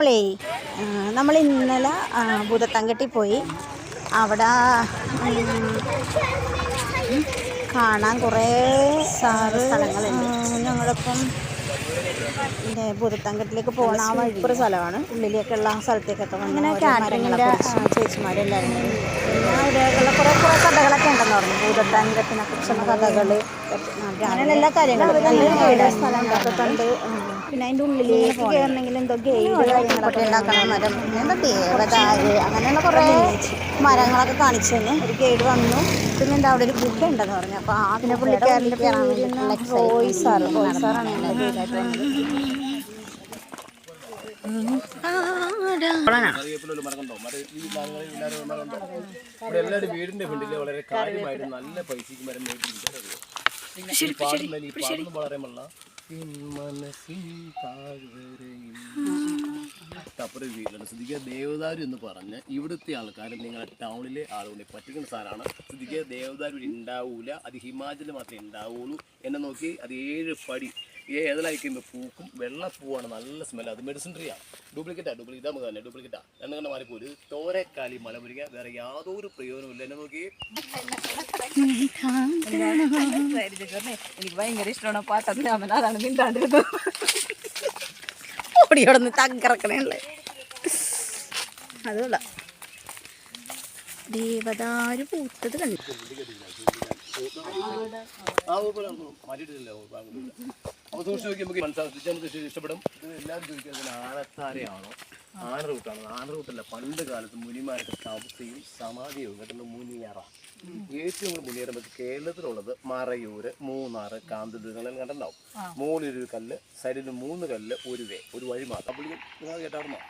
നമ്മളേ നമ്മൾ ഇന്നലെ ഭൂതത്തങ്കട്ടി പോയി അവിടെ കാണാൻ കുറേ സാറ് സ്ഥലങ്ങളുണ്ട് ഞങ്ങളിപ്പം ഭൂതത്തങ്കട്ടിലേക്ക് പോകണ ആ വഴിപ്പുറ സ്ഥലമാണ് ഉള്ളിലേക്കുള്ള സ്ഥലത്തേക്കൊക്കെ അങ്ങനെ കാറ്ററിങ്ങിന്റെ ചേച്ചിമാരെല്ലാവരും. പിന്നെ അവിടെയുള്ള കുറേ കുറേ കഥകളൊക്കെ ഉണ്ടെന്ന് പറഞ്ഞു ഭൂതത്തങ്കത്തിനെ കുറിച്ചുള്ള കഥകൾ അങ്ങനെയുള്ള എല്ലാ കാര്യങ്ങളും സ്ഥലങ്ങളൊക്കെ കണ്ട്. പിന്നെ അതിന്റെ ഉള്ളിലേക്ക് കയറണമെങ്കിൽ എന്തോ ഉണ്ടാക്കണം മരം എന്താ ദേവതാര് അങ്ങനെയുള്ള കുറേ മരങ്ങളൊക്കെ കാണിച്ചു തന്നു. ഒരു ഗൈഡ് വന്നു. പിന്നെ എന്താ അവിടെ ഒരു ഗുഡ് ഉണ്ടെന്ന് പറഞ്ഞു. അപ്പോൾ ആ പിന്നെ പുള്ളിക്കാരന്റെ പേരാണ് റോയ് സാർ റോയ് സാറാണ് ഗൈഡായിട്ട് വന്നത്. എല്ലാവരും വീടിന്റെ വളരെ കാര്യമായിട്ട് നല്ല പൈസക്ക് മരം വളരെ അപ്പുറം വീട്ടിലുണ്ട്. ശ്രദ്ധിക്കുക ദേവദാരു എന്ന് പറഞ്ഞ് ഇവിടുത്തെ ആൾക്കാർ നിങ്ങളുടെ ടൗണിലെ ആളുകളെ പറ്റിക്കുന്ന സാധനമാണ് ശ്രദ്ധിക്കുക ദേവദാരു ഉണ്ടാവൂല. അത് ഹിമാചലിൽ മാത്രമേ ഉണ്ടാവുള്ളൂ. എന്നെ നോക്കി അത് ഏഴ് പടി ഏതിലായി കഴിയുമ്പോൾ പൂക്കും വെള്ളപ്പൂവാണ് നല്ല സ്മെല്ല് അത് മെഡിസിൻ ട്രീ ആണ്. ഡ്യൂപ്ലിക്കേറ്റാ നമുക്ക് തന്നെ ഡ്യൂപ്ലിക്കേറ്റാ രണ്ട് കണ്ട മാറിപ്പോ ഒരു തോരക്കാലി മല പൊരിക്കുക. വേറെ യാതൊരു പ്രയോജനമില്ല എന്നെ നോക്കി എനിക്ക് ഭയങ്കര ഇഷ്ടമാണ് പാട്ടത്തിന് അമ്മ അതാണ് മിണ്ടാണ്ടിരുന്നത്. നിന്ന് തകർക്കണേ അതുകൊള്ള. ദേവദാര് പൂത്തത് കണ്ടു. നോക്കി നമുക്ക് നമുക്ക് ഇഷ്ടപ്പെടും ഇതെല്ലാം ആന റൂട്ടാണ് ആന റൂട്ടല്ല പണ്ട് കാലത്ത് മുനിമാരുടെ തപസ്യയും സമാധിയും കേട്ടുള്ള മുനിയറ ഏറ്റവും കൂടുതൽ മുനിയറ കേരളത്തിലുള്ളത് മറയൂര് മൂന്നാറ് കാന്തല്ലൂർ നിങ്ങളെല്ലാം മുകളിലൊരു കല്ല് സൈഡിൽ മൂന്ന് കല്ല് ഒരു വേ ഒരു വഴി മാത്രം അപ്പോൾ കേട്ടാർന്നോ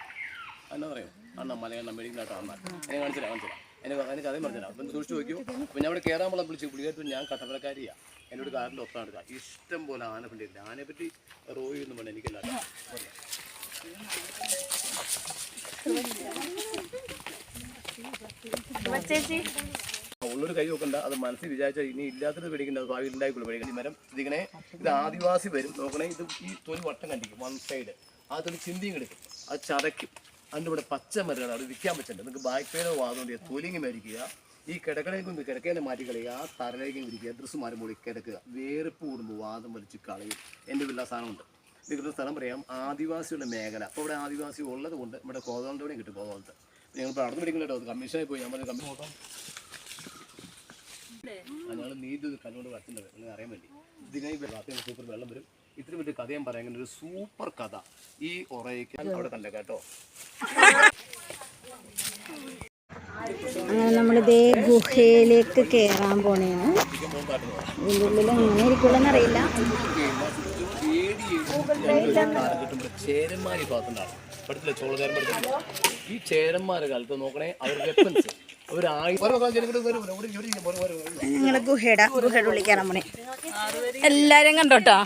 എന്നാ പറയും അണ്ണ മലയണ്ണ മെഡിക്കലായിട്ട് വന്നാൽ കാണിച്ചില്ല കാണിച്ചില്ല എന്നെ എനിക്ക് കഥയും പറഞ്ഞില്ല അപ്പം സൂക്ഷിച്ച് നോക്കിയോ? അപ്പം ഞാൻ ഇവിടെ കയറാൻ പോലും വിളിച്ചു പുള്ളിക്കാരത്ത് ഞാൻ കട്ടപ്പനക്കാരിയാണ് എന്നോട് കാറിന്റെ ഒപ്പം എടുക്കാം ഇഷ്ടം പോലെ ആന പണ്ടില്ല ആനയെ പറ്റി റോയി എന്ന് പറഞ്ഞാൽ എനിക്കല്ല ഉള്ളൊരു കൈ നോക്കണ്ട. അത് മനസ്സിൽ വിചാരിച്ചാൽ ഇനി ഇല്ലാത്തത് പേടിക്കേണ്ട. ഭാവി ഉണ്ടായിക്കുള്ളൂ ഈ മരം ഇതിങ്ങനെ ഇത് ആദിവാസി വരും. നോക്കണേ ഇത് ഈ തൊലി വട്ടം കണ്ടിരിക്കും. വൺ സൈഡ് ആ തൊലി ചിന്തിയും കിടക്കും. അത് ചതയ്ക്കും. അതിന്റെ ഇവിടെ പച്ച അവിടെ വിൽക്കാൻ പറ്റുന്നുണ്ട് നിങ്ങൾക്ക് ബാക്ക് പെയിനോ വാദമുണ്ട് തൊലിങ്ങി മേടിക്കുക ഈ കിടക്കണേക്കും കിടക്കേനെ മാറ്റി കളയുക ആ തറയിലേക്കും ഇരിക്കുക ഡ്രസ്സ് മാറി മൂടി കിടക്കുക. വേർപ്പ് കൂടുമ്പോൾ വാദം വലിച്ച് കളയും. എന്റെ വീട്ടിൽ സാധനമുണ്ട്. നിങ്ങളുടെ സ്ഥലം പറയാം ആദിവാസികളുടെ മേഖല. അപ്പോൾ ഇവിടെ ആദിവാസി ഉള്ളത് കൊണ്ട് ഇവിടെ കോതോളത്തോടെയും കിട്ടും കോതോളത്ത് നിങ്ങൾ നടന്നു പിടിക്കുന്നുണ്ടോ കമ്മീഷനായി പോയി. പറഞ്ഞു കമ്മീഷൻ അതാണ് ഞങ്ങൾ നീതി കണ്ണുകൊണ്ട് വരച്ചിട്ടുണ്ട് നിങ്ങൾ അറിയാൻ വേണ്ടി. ഇതിനായി സൂപ്പർ വെള്ളം വരും. ഇത്ര വലിയ കഥ ഞാൻ ഇങ്ങനെ ഒരു സൂപ്പർ കഥ. ഈ ഒറയ്ക്ക് അവിടെ തന്നെ കേട്ടോ. അങ്ങനെ നമ്മളിതേ ഗുഹയിലേക്ക് കയറാൻ പോണേന്ന് ഇതിന്റെ ഉള്ളിൽ എങ്ങനെ ചേരന്മാർ ഈ ഭാഗത്തുണ്ടാവും പഠിത്തില്ല ചോളകാരൻ പഠിത്തില്ല ഈ ചേരന്മാരുടെ കാലത്ത് നോക്കണേ അവർ വെപ്പൻസ് ഗുഹയുടെ ഗുഹയുടെ ഉള്ളിൽ കയറാൻ പോണേ. എല്ലാരും കണ്ടോട്ടാ?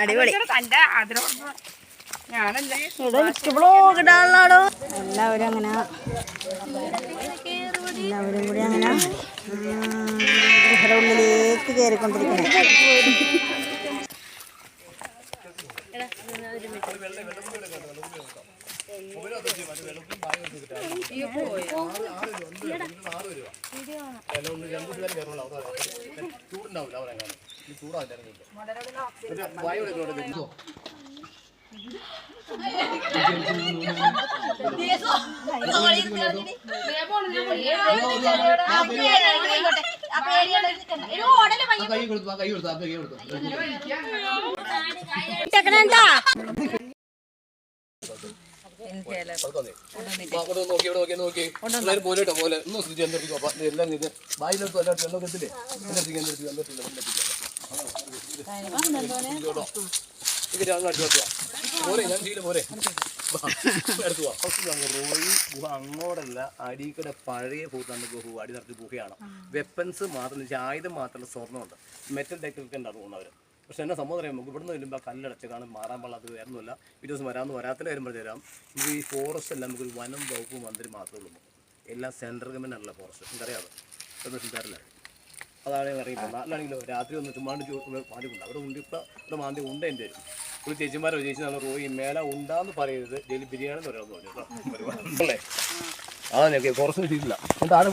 അടിപൊളി. ബ്ലോഗ് ഇടാനുള്ളാടോ എല്ലാവരും അങ്ങനെ എല്ലാവരും കൂടി അങ്ങനെ ഗുഹയുടെ ഉള്ളിലേക്ക് കയറിക്കൊണ്ടിരിക്കണേ. ചൂടുണ്ടാവില്ല അവരെ കാണാൻ ഈ ചൂടാവില്ല വായു എടുക്കണോ കൈ കൊടുത്തു കൈ കൊടുത്തു കൈ കൊടുത്തു അങ്ങോട്ടല്ല അടിക്കട പഴയ ഭൂതാണ് ഗുഹ അടി നടത്തിയ ഗുഹയാണ് വെപ്പൻസ് മാത്രം ആയുധം മാത്രമല്ല സ്വർണമുണ്ട്. മെറ്റൽ ഡെക്കൊക്കെ ഉണ്ടാവും പോകുന്നവർ പക്ഷെ എന്നെ സമ്മതം അറിയാം നമുക്ക് ഇവിടുന്ന് വരുമ്പോൾ കല്ലടച്ച് കാണും മാറാൻ പാടില്ലാത്ത വേറൊന്നുമില്ല ഈ ദിവസം വരാമെന്ന് വരാത്തിന്റെ കാര്യം പറഞ്ഞു തരാം. ഇത് ഈ ഫോറസ്റ്റ് എല്ലാം നമുക്ക് ഒരു വനം വകുപ്പ് മന്ത്രി മാത്രമേ ഉള്ളൂ എല്ലാം സെൻട്രൽ ഗവൺമെന്റ് ആണല്ലോ ഫോറസ്റ്റ് എനിക്കറിയാതെ അതൊന്നും തരില്ല അതാണ് ഞാൻ അറിയുന്നത് നാട്ടിലാണെങ്കിലോ രാത്രി ഒന്ന് ചുമ്മാണ്ട് മാന്തി കൊണ്ട് അവിടെ ഉണ്ട് ഇപ്പം ഇവിടെ മാന്തി ഉണ്ട് എന്റെ ഒരു ചേച്ചിമാരോ ചേച്ചി നല്ല റോയി മേല ഉണ്ടാന്ന് പറയരുത്. ജയിലിൽ ബിരിയാണി എന്ന് പറയാമെന്ന് പറഞ്ഞു കേട്ടോ. അല്ലേ? ഞാൻ കുറച്ച് കിട്ടിയിട്ടില്ല എന്നിട്ട് ആരും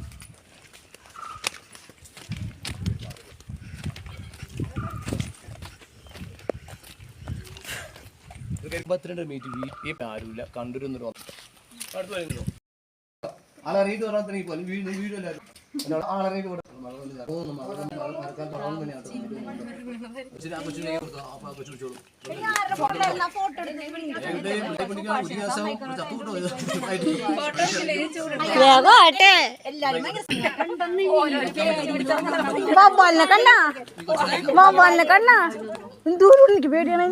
എൺപത്തിരണ്ട് മീറ്റ് വീട്ടിൽ ആരുമില്ല. കണ്ടൊരു അടുത്ത് വരുന്നു ആളറിയിട്ട് പറഞ്ഞാൽ ഈ പോലെ വീട് വീടല്ലായിരുന്നു ആളറിയിട്ട് വേഗമാട്ടെ വവ്വാലിനെ കണ്ണ കണ്ണ എനിക്ക് പേടിയാണ്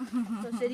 То се